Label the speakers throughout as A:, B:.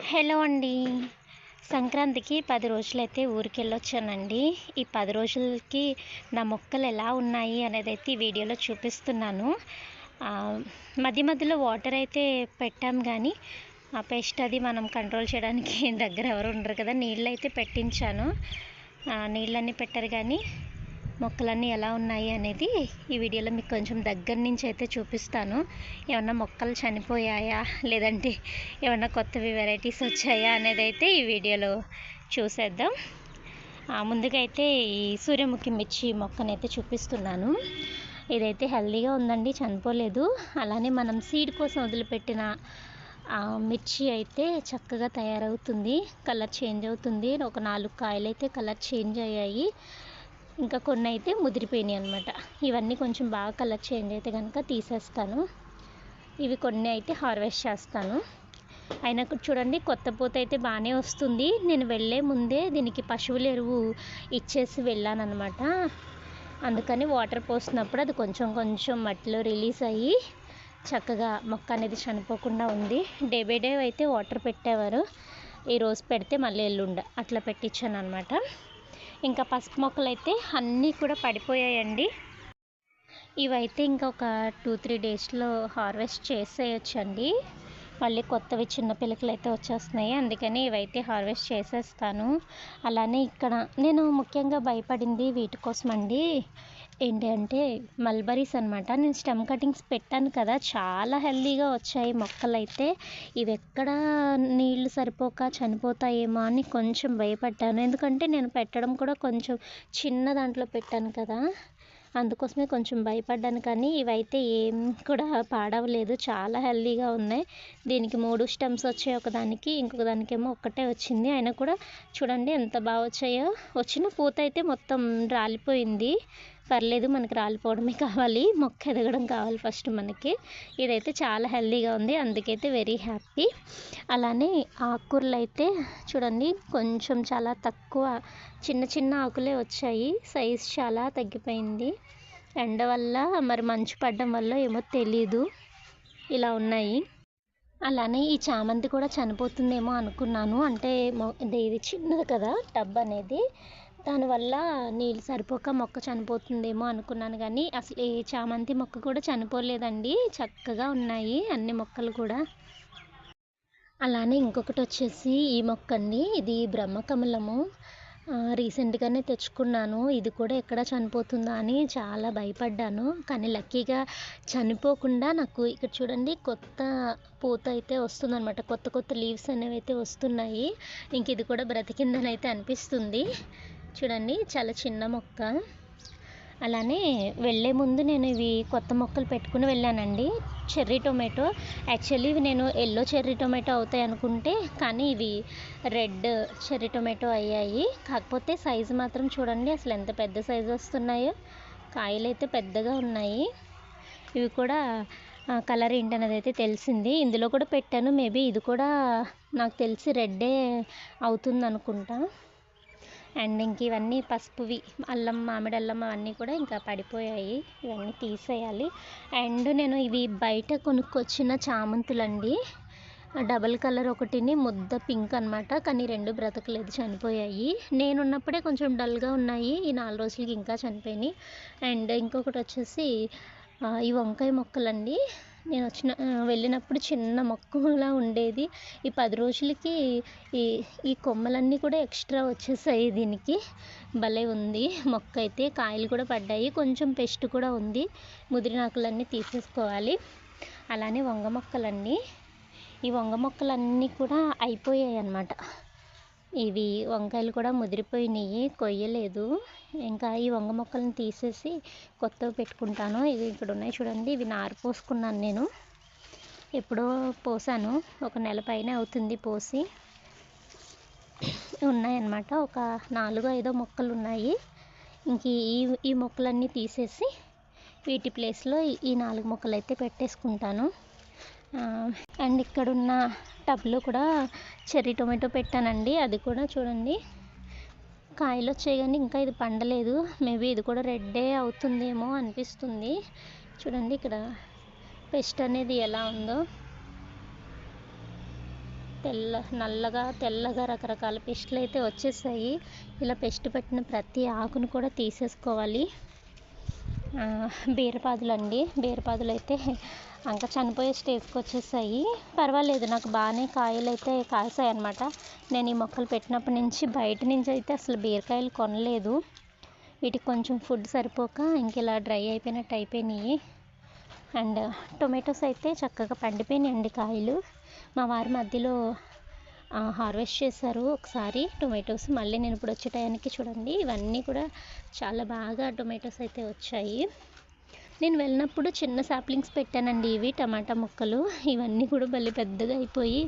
A: Hello అండి. సంక్రాంతికి పది రోజులైతే ఊరికి వెళ్ళొచ్చానండి ఈ పది రోజులకి నా మొక్కలు ఎలా ఉన్నాయి అనేది అయితే ఈ వీడియోలో చూపిస్తున్నాను. మధ్య మధ్యలో వాటర్ అయితే పెట్టాం కానీ ఆ పెస్ట్ అది మనం కంట్రోల్ చేయడానికి దగ్గర ఎవరు ఉండరు కదా నీళ్ళు అయితే పెట్టించాను నీళ్ళన్నీ పెట్టారు కానీ మొక్కలన్నీ ఎలా ఉన్నాయి అనేది ఈ వీడియోలో మీకు కొంచెం దగ్గర నుంచి అయితే చూపిస్తాను. ఏమన్నా మొక్కలు చనిపోయాయా? లేదంటే ఏమన్నా కొత్తవి వెరైటీస్ వచ్చాయా అనేది అయితే ఈ వీడియోలో చూసేద్దాం. ముందుగా అయితే ఈ సూర్యముఖి మిర్చి మొక్కనైతే చూపిస్తున్నాను. ఇదైతే హెల్దీగా ఉందండి చనిపోలేదు. అలానే మనం సీడ్ కోసం వదిలిపెట్టిన మిర్చి అయితే చక్కగా తయారవుతుంది కలర్ చేంజ్ అవుతుంది. ఒక నాలుగు కాయలు అయితే కలర్ చేంజ్ అయ్యాయి. ఇంకా కొన్ని అయితే ముదిరిపోయినాయి అనమాట ఇవన్నీ కొంచెం బాగా కలర్ చేంజ్ అయితే కనుక తీసేస్తాను. ఇవి కొన్ని అయితే హార్వెస్ట్ చేస్తాను. అయినా కూడా చూడండి కొత్త పూత అయితే బాగానే వస్తుంది. నేను వెళ్ళే ముందే దీనికి పశువుల ఎరువు ఇచ్చేసి వెళ్ళాను అనమాట అందుకని వాటర్ పోసినప్పుడు అది కొంచెం కొంచెం మట్టిలో రిలీజ్ అయ్యి చక్కగా మొక్క అనేది చనిపోకుండా ఉంది. డే బై డే అయితే వాటర్ పెట్టేవారు. ఈరోజు పెడితే మళ్ళీ ఎల్లుండ అట్లా పెట్టించాను అనమాట ఇంకా పసుపు మొక్కలు అయితే అన్నీ కూడా పడిపోయాయండి. ఇవైతే ఇంకొక టూ త్రీ డేస్లో హార్వెస్ట్ చేసేయచ్చండి. మళ్ళీ కొత్తవి చిన్న పిలకలు అయితే వచ్చేస్తున్నాయి. అందుకని ఇవైతే హార్వెస్ట్ చేసేస్తాను. అలానే ఇక్కడ నేను ముఖ్యంగా భయపడింది వీటి కోసం అండి ఏంటి అంటే మల్బరీస్ అనమాట నేను స్టెమ్ కటింగ్స్ పెట్టాను కదా చాలా హెల్దీగా వచ్చాయి మొక్కలు అయితే ఇవి ఎక్కడ నీళ్ళు సరిపోక చనిపోతాయేమో అని కొంచెం భయపడ్డాను. ఎందుకంటే నేను పెట్టడం కూడా కొంచెం చిన్న దాంట్లో పెట్టాను కదా అందుకోసమే కొంచెం భయపడ్డాను. కానీ ఇవైతే ఏం కూడా పాడవలేదు చాలా హెల్దీగా ఉన్నాయి. దీనికి మూడు స్టెమ్స్ వచ్చాయి ఒకదానికి ఇంకొక దానికేమో ఒక్కటే వచ్చింది. అయినా కూడా చూడండి ఎంత బాగా వచ్చాయో. వచ్చిన పూత అయితే మొత్తం రాలిపోయింది. పర్లేదు మనకి రాలిపోవడమే కావాలి. మొక్క ఎదగడం కావాలి ఫస్ట్ మనకి. ఇదైతే చాలా హెల్దీగా ఉంది. అందుకైతే వెరీ హ్యాపీ. అలానే ఆకుకూరలు అయితే చూడండి కొంచెం చాలా తక్కువ చిన్న చిన్న ఆకులే వచ్చాయి. సైజ్ చాలా తగ్గిపోయింది. ఎండ వల్ల మరి మంచు పడడం వల్ల ఏమో తెలీదు. ఇలా ఉన్నాయి. అలానే ఈ చామంతి కూడా చనిపోతుందేమో అనుకున్నాను. అంటే మొ- ఇది చిన్నది కదా టబ్ అనేది. దానివల్ల నీళ్ళు సరిపోక మొక్క చనిపోతుందేమో అనుకున్నాను కానీ అసలు ఏ చామంతి మొక్క కూడా చనిపోలేదండి. చక్కగా ఉన్నాయి అన్ని మొక్కలు కూడా. అలానే ఇంకొకటి వచ్చేసి ఈ మొక్క అండి ఇది బ్రహ్మకమలము. రీసెంట్గానే తెచ్చుకున్నాను. ఇది కూడా ఎక్కడ చనిపోతుందా అని చాలా భయపడ్డాను. కానీ లక్కీగా చనిపోకుండా నాకు ఇక్కడ చూడండి కొత్త పూత అయితే వస్తుందన్నమాట. కొత్త కొత్త లీవ్స్ అనేవి అయితే వస్తున్నాయి. ఇంక ఇది కూడా బ్రతికిందని అయితే అనిపిస్తుంది. చూడండి చాలా చిన్న మొక్క. అలానే వెళ్ళే ముందు నేను ఇవి కొత్త మొక్కలు పెట్టుకుని వెళ్ళానండి. Cherry tomato. యాక్చువల్లీ ఇవి నేను ఎల్లో చెర్రీ టొమాటో అవుతాయి అనుకుంటే కానీ ఇవి రెడ్ చెర్రీ టొమాటో అయ్యాయి. కాకపోతే సైజు మాత్రం చూడండి అసలు ఎంత పెద్ద సైజు వస్తున్నాయో. కాయలు అయితే పెద్దగా ఉన్నాయి. ఇవి కూడా కలర్ ఏంటనేది అయితే తెలిసింది. ఇందులో కూడా పెట్టాను. మేబీ ఇది కూడా నాకు తెలిసి రెడ్డే అవుతుంది అనుకుంటా. అండ్ ఇంక ఇవన్నీ పసుపువి అల్లం మామిడి అల్లం అవన్నీ కూడా ఇంకా పడిపోయాయి. ఇవన్నీ తీసేయాలి. అండ్ నేను ఇవి బయట కొనుక్కొచ్చిన చామంతులండి. డబల్ కలర్ ఒకటిని ముద్ద పింక్ అనమాట కానీ రెండు బ్రతకలేదు చనిపోయాయి. నేను ఉన్నప్పుడే కొంచెం డల్గా ఉన్నాయి. ఈ నాలుగు రోజులకి ఇంకా చనిపోయినాయి. అండ్ ఇంకొకటి వచ్చేసి ఈ వంకాయ మొక్కలండి. నేను వచ్చిన వెళ్ళినప్పుడు చిన్న మొక్కలా ఉండేది. ఈ పది రోజులకి ఈ ఈ కొమ్మలన్నీ కూడా ఎక్స్ట్రా వచ్చేసాయి దీనికి. భలే ఉంది. మొక్క అయితే కాయలు కూడా పడ్డాయి. కొంచెం పెస్ట్ కూడా ఉంది. ముదిరిన ఆకులన్నీ తీసేసుకోవాలి. అలానే వంగ మొక్కలన్నీ. ఈ వంగ మొక్కలన్నీ కూడా అయిపోయాయి అన్నమాట ఇవి వంకాయలు కూడా ముదిరిపోయినాయి కొయ్యలేదు. ఇంకా ఈ వంగ మొక్కలను తీసేసి కొత్తవి పెట్టుకుంటాను. ఇవి ఇక్కడ ఉన్నాయి చూడండి ఇవి నారు పోసుకున్నాను నేను. ఎప్పుడో పోసాను ఒక నెల పైన అవుతుంది పోసి. ఉన్నాయన్నమాట ఒక నాలుగు ఐదో మొక్కలు ఉన్నాయి ఇంక ఈ ఈ మొక్కలన్నీ తీసేసి వీటి ప్లేస్లో ఈ- నాలుగు మొక్కలు అయితే పెట్టేసుకుంటాను అండ్ ఇక్కడున్న టబ్లో కూడా చెర్రీ టొమాటో పెట్టానండి అది కూడా చూడండి. కాయలు వచ్చాయి కానీ ఇంకా ఇది పండలేదు. మేబీ ఇది కూడా రెడ్డే అవుతుందేమో అనిపిస్తుంది. చూడండి ఇక్కడ పెస్ట్ అనేది ఎలా ఉందో. తెల్ల నల్లగా తెల్లగా రకరకాల పెస్టులు అయితే వచ్చేసాయి. ఇలా పెస్ట్ పెట్టిన ప్రతి ఆకును కూడా తీసేసుకోవాలి. బీరపాదులు అండి బీరపాదులు అయితే ఇంకా చనిపోయే స్టేజ్కి వచ్చేసాయి. పర్వాలేదు నాకు బాగానే కాయలు అయితే కాసాయి అనమాట నేను ఈ మొక్కలు పెట్టినప్పటి నుంచి బయట నుంచి అయితే అసలు బీరకాయలు కొనలేదు. వీటికి కొంచెం ఫుడ్ సరిపోక ఇంక ఇలా డ్రై అయిపోయినట్టు అయిపోయినాయి. అండ్ టొమాటోస్ అయితే చక్కగా పండిపోయినాయండి కాయలు. మా వారి మధ్యలో హార్వెస్ట్ చేశారు ఒకసారి. టొమాటోస్ మళ్ళీ నేను ఇప్పుడు వచ్చే టయానికి చూడండి ఇవన్నీ కూడా చాలా బాగా టొమాటోస్ అయితే వచ్చాయి. నేను వెళ్ళినప్పుడు చిన్న సాప్లింగ్స్ పెట్టానండి ఇవి టమాటా ముక్కలు. ఇవన్నీ కూడా భలే పెద్దగా అయిపోయి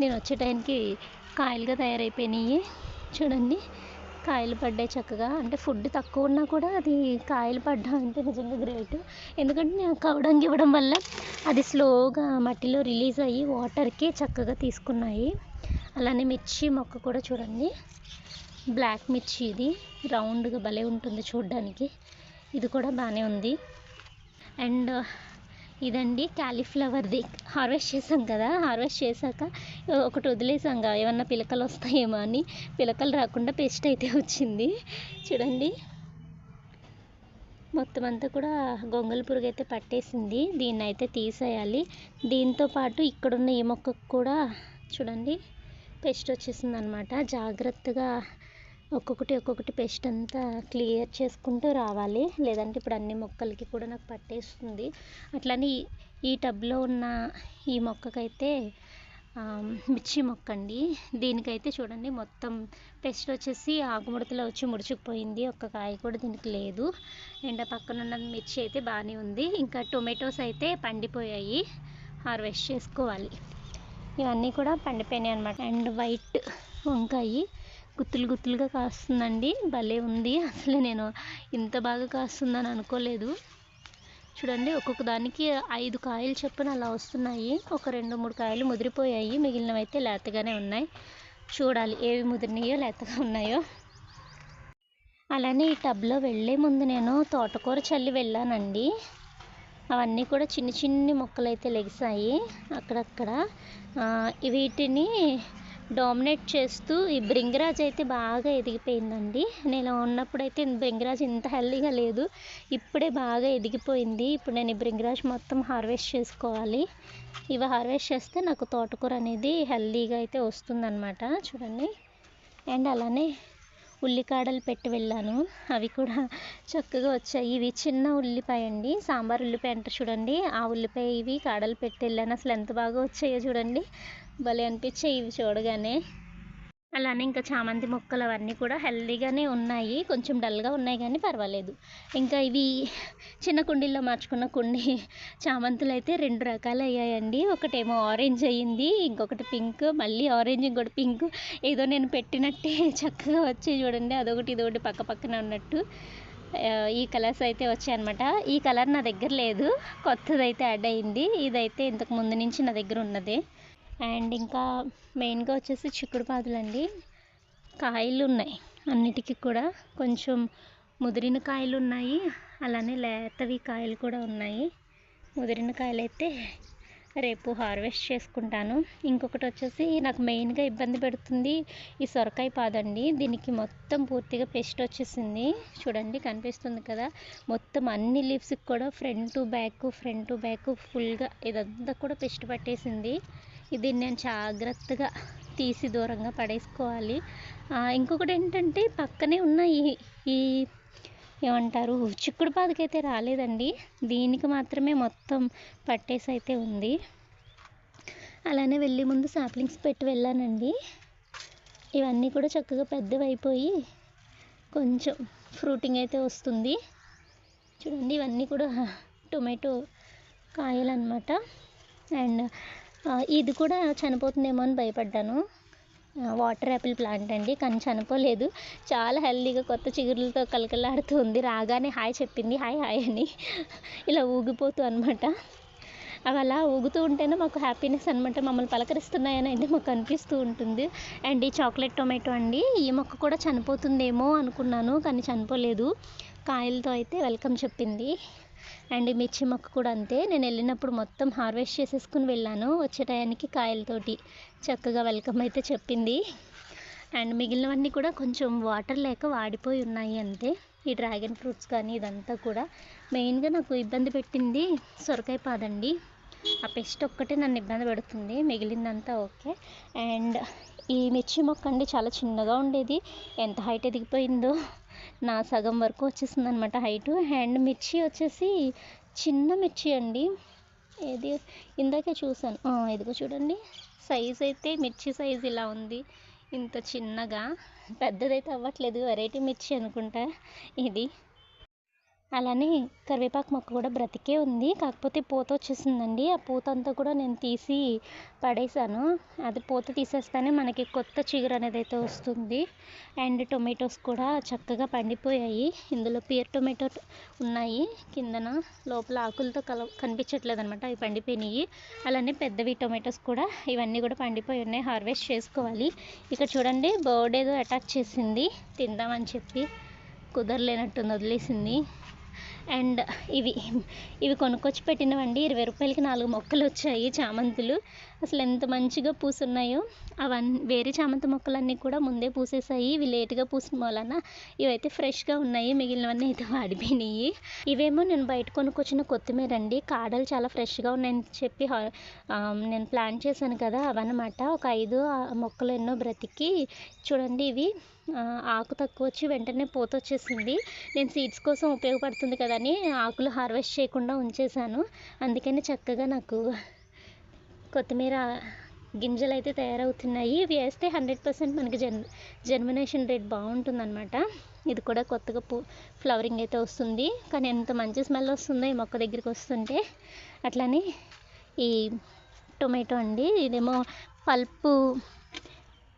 A: నేను వచ్చే టైంకి కాయలుగా తయారైపోయినాయి. చూడండి కాయలు పడ్డాయి చక్కగా. అంటే ఫుడ్ తక్కువ ఉన్నా కూడా అది కాయలు పడ్డా అంటే నిజంగా గ్రేట్. ఎందుకంటే నేను కవడంగి ఇవ్వడం వల్ల అది స్లోగా మట్టిలో రిలీజ్ అయ్యి వాటర్కి చక్కగా తీసుకున్నాయి. అలానే మిర్చి మొక్క కూడా చూడండి. బ్లాక్ మిర్చి ఇది. రౌండ్గా భలే ఉంటుంది చూడడానికి. ఇది కూడా బాగానే ఉంది. అండ్ ఇదండి క్యాలీఫ్లవర్ది. హార్వెస్ట్ చేసాం కదా. హార్వెస్ట్ చేశాక ఒకటి వదిలేసాం కదా ఏమన్నా పిలకలు వస్తాయేమో అని. పిలకలు రాకుండా పేస్ట్ అయితే వచ్చింది. చూడండి. మొత్తం అంతా కూడా గొంగళి పురుగు అయితే పట్టేసింది. దీన్ని అయితే తీసేయాలి. దీంతో పాటు ఇక్కడున్న ఈ మొక్కకు కూడా చూడండి. పెస్ట్ వచ్చేసింది అనమాట జాగ్రత్తగా ఒక్కొక్కటి ఒక్కొక్కటి పెస్ట్ అంతా క్లియర్ చేసుకుంటూ రావాలి. లేదంటే ఇప్పుడు అన్ని మొక్కలకి కూడా నాకు పట్టేస్తుంది. అట్లానే ఈ టబ్లో ఉన్న ఈ మొక్కకైతే మిర్చి మొక్క అండి. దీనికైతే చూడండి మొత్తం పెస్ట్ వచ్చేసి ఆకుముడతలో వచ్చి ముడుచుకుపోయింది. ఒక్క కాయ కూడా దీనికి లేదు. అండ్ పక్కన ఉన్న మిర్చి అయితే బాగానే ఉంది. ఇంకా టొమాటోస్ అయితే పండిపోయాయి. హార్వెస్ట్ చేసుకోవాలి. ఇవన్నీ కూడా పండిపోయినాయి అనమాట అండ్ వైట్ వంకాయ గుత్తులు గుత్తులుగా కాస్తుందండి. భలే ఉంది. అసలు నేను ఇంత బాగా కాస్తుందని అనుకోలేదు. చూడండి ఒక్కొక్క దానికి ఐదు కాయలు చొప్పున అలా వస్తున్నాయి. ఒక రెండు మూడు కాయలు ముదిరిపోయాయి. మిగిలినవి అయితే లేతగానే ఉన్నాయి. చూడాలి ఏవి ముదిరినాయో లేతగా ఉన్నాయో. అలానే ఈ టబ్లో వెళ్ళే ముందు నేను తోటకూర చల్లి వెళ్ళానండి. అవన్నీ కూడా చిన్ని చిన్ని మొక్కలు అయితే లెగిసాయి అక్కడక్కడ. వీటిని డామినేట్ చేస్తూ ఈ బ్రింగరాజ్ అయితే బాగా ఎదిగిపోయిందండి. నేను ఉన్నప్పుడైతే బ్రింగరాజ్ ఇంత హెల్దీగా లేదు ఇప్పుడే బాగా ఎదిగిపోయింది. ఇప్పుడు నేను ఈ బ్రింగరాజ్ మొత్తం హార్వెస్ట్ చేసుకోవాలి. ఇవి హార్వెస్ట్ చేస్తే నాకు తోటకూర అనేది హెల్దీగా అయితే వస్తుందన్నమాట. చూడండి. అండ్ అలానే ఉల్లికాడలు పెట్టి వెళ్ళాను. అవి కూడా చక్కగా వచ్చాయి. ఇవి చిన్న ఉల్లిపాయ అండి. సాంబార్ ఉల్లిపాయ అంటారు చూడండి. ఆ ఉల్లిపాయ ఇవి కాడలు పెట్టి వెళ్ళాను. అసలు ఎంత బాగా వచ్చాయో చూడండి. భలే అనిపించాయి ఇవి చూడగానే. అలానే ఇంకా చామంతి మొక్కలు అవన్నీ కూడా హెల్దీగానే ఉన్నాయి. కొంచెం డల్గా ఉన్నాయి కానీ పర్వాలేదు. ఇంకా ఇవి చిన్న కుండీల్లో మార్చుకున్న కుండీ చామంతులు అయితే రెండు రకాలు అయ్యాయండి ఒకటేమో ఆరెంజ్ అయ్యింది ఇంకొకటి పింక్ మళ్ళీ ఆరెంజ్ ఇంకోటి పింక్. ఏదో నేను పెట్టినట్టే చక్కగా వచ్చి చూడండి. అదొకటి ఇదొకటి పక్క పక్కన ఉన్నట్టు. ఈ కలర్స్ అయితే వచ్చాయన్నమాట. ఈ కలర్ నా దగ్గర లేదు. కొత్తది అయితే యాడ్ అయింది ఇదైతే ఇంతకు ముందు నుంచి నా దగ్గర ఉన్నదే. అండ్ ఇంకా మెయిన్గా వచ్చేసి చిక్కుడు పాదులండి కాయలు ఉన్నాయి అన్నిటికీ కూడా. కొంచెం ముదిరిన కాయలు ఉన్నాయి అలానే లేతవి కాయలు కూడా ఉన్నాయి. ముదిరిన కాయలు అయితే రేపు హార్వెస్ట్ చేసుకుంటాను. ఇంకొకటి వచ్చేసి నాకు మెయిన్గా ఇబ్బంది పెడుతుంది ఈ సొరకాయ పాదండి. దీనికి మొత్తం పూర్తిగా పెస్ట్ వచ్చేసింది. చూడండి కనిపిస్తుంది కదా. మొత్తం అన్ని లీవ్స్కి కూడా front to back front to back ఫుల్గా ఇదంతా కూడా పెస్ట్ పట్టేసింది. ఇది నేను జాగ్రత్తగా తీసి దూరంగా పడేసుకోవాలి. ఇంకొకటి ఏంటంటే పక్కనే ఉన్న ఈ ఈ ఏమంటారు చిక్కుడు పాదుకైతే రాలేదండి. దీనికి మాత్రమే మొత్తం పట్టేసి అయితే ఉంది. అలానే వెళ్ళి ముందు సాప్లింగ్స్ పెట్టి వెళ్ళానండి. ఇవన్నీ కూడా చక్కగా పెద్దవి అయిపోయి కొంచెం ఫ్రూటింగ్ అయితే వస్తుంది. చూడండి ఇవన్నీ కూడా టొమాటో కాయలు అనమాట అండ్ ఇది కూడా చనిపోతుందేమో అని భయపడ్డాను. వాటర్ యాపిల్ ప్లాంట్ అండి కానీ చనిపోలేదు. చాలా హెల్దీగా కొత్త చిగురులతో కలకలాడుతూ ఉంది. రాగానే హాయ్ చెప్పింది హాయ్ హాయ్ అని. ఇలా ఊగిపోతూ అనమాట అవి అలా ఊగుతూ ఉంటేనే మాకు హ్యాపీనెస్ అనమాట మమ్మల్ని పలకరిస్తున్నాయని అయితే మాకు అనిపిస్తూ ఉంటుంది. అండ్ ఈ చాక్లెట్ టొమాటో అండి ఈ మొక్క కూడా చనిపోతుందేమో అనుకున్నాను కానీ చనిపోలేదు. కాయలతో అయితే వెల్కమ్ చెప్పింది. అండ్ ఈ మిర్చి మొక్క కూడా అంతే. నేను వెళ్ళినప్పుడు మొత్తం హార్వెస్ట్ చేసేసుకుని వెళ్ళాను. వచ్చే టయానికి కాయలతోటి చక్కగా వెల్కమ్ అయితే చెప్పింది. అండ్ మిగిలినవన్నీ కూడా కొంచెం వాటర్ లేక వాడిపోయి ఉన్నాయి అంతే. ఈ డ్రాగన్ ఫ్రూట్స్ కానీ ఇదంతా కూడా. మెయిన్గా నాకు ఇబ్బంది పెట్టింది సొరకాయ పాదండి. ఆ పెస్ట్ ఒక్కటే నన్ను ఇబ్బంది పెడుతుంది. మిగిలిందంతా ఓకే. అండ్ ఈ మిర్చి మొక్క అండి చాలా చిన్నగా ఉండేది. ఎంత హైట్ ఎదిగిపోయిందో. నా సగం వరకు వచ్చేసింది అనమాట హైటు. అండ్ మిర్చి వచ్చేసి చిన్న మిర్చి అండి. ఏది? ఇందాకే చూసాను ఇదిగో చూడండి. సైజ్ అయితే మిర్చి సైజ్ ఇలా ఉంది. ఇంత చిన్నగా. పెద్దదైతే అవ్వట్లేదు. వెరైటీ మిర్చి అనుకుంటా. ఇది. అలానే కరివేపాకు మొక్క కూడా బ్రతికే ఉంది. కాకపోతే పూత వచ్చేసిందండి. ఆ పూత అంతా కూడా నేను తీసి పడేసాను. అది పూత తీసేస్తేనే మనకి కొత్త చిగురు అనేది అయితే వస్తుంది. అండ్ టొమాటోస్ కూడా చక్కగా పండిపోయాయి. ఇందులో పియర్ టొమాటో ఉన్నాయి. కిందన లోపల ఆకులతో కల కనిపించట్లేదు అనమాట అవి పండిపోయినాయి. అలానే పెద్దవి టొమాటోస్ కూడా ఇవన్నీ కూడా పండిపోయి ఉన్నాయి. హార్వెస్ట్ చేసుకోవాలి. ఇక్కడ చూడండి బర్డ్ ఏదో అటాక్ చేసింది. తిందామని చెప్పి. కుదరలేనట్టుంది వదిలేసింది. అండ్ ఇవి ఇవి కొనుక్కొచ్చి పెట్టినవండి ఇరవై రూపాయలకి నాలుగు మొక్కలు వచ్చాయి చామంతులు. అసలు ఎంత మంచిగా పూసున్నాయో. అవన్నీ వేరే చామంతి మొక్కలన్నీ కూడా ముందే పూసేసాయి. ఇవి లేట్గా పూసిన వలన ఇవైతే ఫ్రెష్గా ఉన్నాయి. మిగిలినవన్నీ అయితే వాడిపోయినాయి. ఇవేమో నేను బయట కొనుక్కొచ్చిన కొత్తిమీర అండి కాడలు చాలా ఫ్రెష్గా ఉన్నాయని చెప్పి నేను ప్లాన్ చేశాను కదా. అవన్నమాట. ఒక ఐదు మొక్కలు ఎన్నో బ్రతికి. చూడండి ఇవి. ఆకు తక్కువ వచ్చి వెంటనే పూత వచ్చేసింది నేను సీడ్స్ కోసం ఉపయోగపడుతుంది కదని ఆకులు హార్వెస్ట్ చేయకుండా ఉంచేసాను అందుకని చక్కగా నాకు కొత్తిమీర గింజలు అయితే తయారవుతున్నాయి. ఇవి వేస్తే హండ్రెడ్ పర్సెంట్ మనకి జన్ జర్మినేషన్ రేట్ బాగుంటుందన్నమాట. ఇది కూడా కొత్తగా పూ ఫ్లవరింగ్ అయితే వస్తుంది. కానీ ఎంత మంచి స్మెల్ వస్తుందో ఈ మొక్క దగ్గరికి వస్తుంటే. అట్లానే ఈ టొమాటో అండి ఇదేమో పల్పు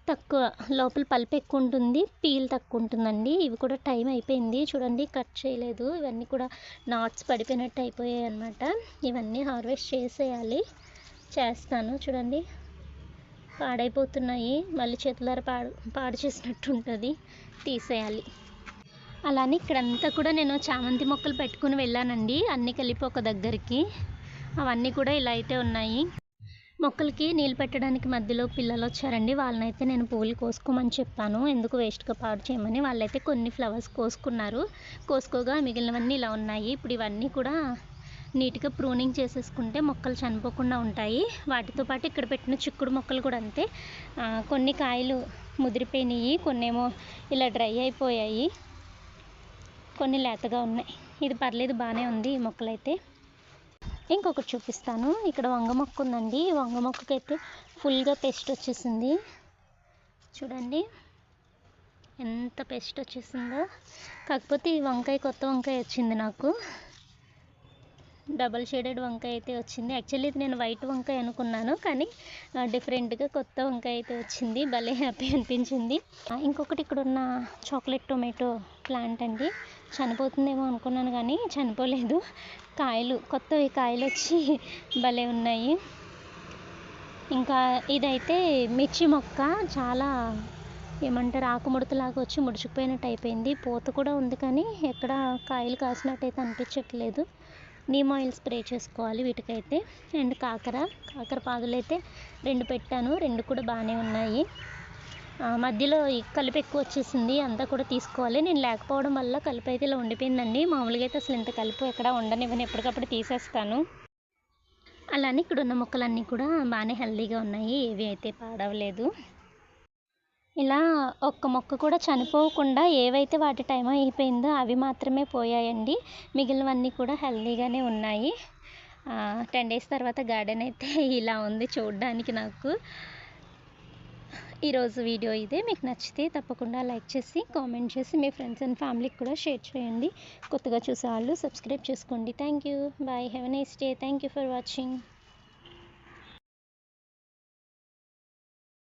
A: తక్కువ లోపల పల్పు ఎక్కువ ఉంటుంది పీల్ తక్కువ ఉంటుందండి ఇవి కూడా టైం అయిపోయింది. చూడండి కట్ చేయలేదు. ఇవన్నీ కూడా నాట్స్ పడిపోయినట్టు అయిపోయాయి అనమాట ఇవన్నీ హార్వెస్ట్ చేసేయాలి. చేస్తాను. చూడండి పాడైపోతున్నాయి. మళ్ళీ చేతులారా పాడు పాడు చేసినట్టు ఉంటుంది. తీసేయాలి. అలానే ఇక్కడంతా కూడా నేను చామంతి మొక్కలు పెట్టుకుని వెళ్ళానండి. అన్నీ కలిపి ఒక దగ్గరికి. అవన్నీ కూడా ఇలా అయితే ఉన్నాయి. మొక్కలకి నీళ్ళు పెట్టడానికి మధ్యలో పిల్లలు వచ్చారండి. వాళ్ళనైతే నేను పువ్వులు కోసుకోమని చెప్పాను. ఎందుకు వేస్ట్గా పాడు చేయమని వాళ్ళైతే కొన్ని ఫ్లవర్స్ కోసుకున్నారు. కోసుకోగా మిగిలినవన్నీ ఇలా ఉన్నాయి. ఇప్పుడు ఇవన్నీ కూడా నీట్గా ప్రూనింగ్ చేసేసుకుంటే మొక్కలు చనిపోకుండా ఉంటాయి. వాటితో పాటు ఇక్కడ పెట్టిన చిక్కుడు మొక్కలు కూడా అంతే. కొన్ని కాయలు ముదిరిపోయినాయి. కొన్ని ఏమో ఇలా డ్రై అయిపోయాయి. కొన్ని లేతగా ఉన్నాయి. ఇది పర్లేదు బాగానే ఉంది ఈ మొక్కలైతే. ఇంకొకటి చూపిస్తాను. ఇక్కడ వంగ మొక్క ఉందండి. ఈ వంగ మొక్కకైతే ఫుల్గా పెస్ట్ వచ్చేసింది. చూడండి. ఎంత పెస్ట్ వచ్చేసిందో. కాకపోతే ఈ వంకాయ కొత్త వంకాయ వచ్చింది నాకు. డబల్ షేడెడ్ వంకాయ అయితే వచ్చింది. యాక్చువల్లీ ఇది నేను వైట్ వంకాయ అనుకున్నాను కానీ డిఫరెంట్గా కొత్త వంకాయ అయితే వచ్చింది. భలే హ్యాపీ అనిపించింది. ఇంకొకటి ఇక్కడ ఉన్న చాక్లెట్ టొమాటో ప్లాంట్ అండి. చనిపోతుందేమో అనుకున్నాను కానీ చనిపోలేదు. కాయలు కొత్తవి కాయలు వచ్చి భలే ఉన్నాయి. ఇంకా ఇదైతే మిర్చి మొక్క. చాలా ఏమంటారు ఆకుముడతలాగా వచ్చి ముడుచుకుపోయినట్టు అయిపోయింది. పూత కూడా ఉంది కానీ ఎక్కడ కాయలు కాసినట్టయితే అనిపించట్లేదు. నీమ్ ఆయిల్ స్ప్రే చేసుకోవాలి వీటికైతే. అండ్ కాకర. కాకర పాదులు అయితే రెండు పెట్టాను. రెండు కూడా బాగానే ఉన్నాయి. మధ్యలో ఈ కలుపు ఎక్కువ వచ్చేసింది అంతా కూడా తీసుకోవాలి. నేను లేకపోవడం వల్ల కలుపు అయితే ఇలా ఉండిపోయిందండి. మామూలుగా అయితే అసలు ఇంత కలుపు ఎక్కడ ఉండనివ్వని. ఎప్పటికప్పుడు తీసేస్తాను. అలానే ఇక్కడ ఉన్న మొక్కలన్నీ కూడా బాగానే హెల్దీగా ఉన్నాయి. ఏవి అయితే పాడవలేదు. ఇలా ఒక్క మొక్క కూడా చనిపోకుండా ఏవైతే వాటి టైం అయిపోయిందో అవి మాత్రమే పోయాయండి. మిగిలినవన్నీ కూడా హెల్దీగానే ఉన్నాయి. టెన్ డేస్ తర్వాత గార్డెన్ అయితే ఇలా ఉంది చూడడానికి నాకు. ఈరోజు వీడియో ఇదే. మీకు నచ్చితే తప్పకుండా లైక్ చేసి కామెంట్ చేసి మీ ఫ్రెండ్స్ అండ్ ఫ్యామిలీకి కూడా షేర్ చేయండి. కొత్తగా చూసే వాళ్ళు సబ్స్క్రైబ్ చేసుకోండి. Thank you. Bye. Have nice day. Thank you for watching.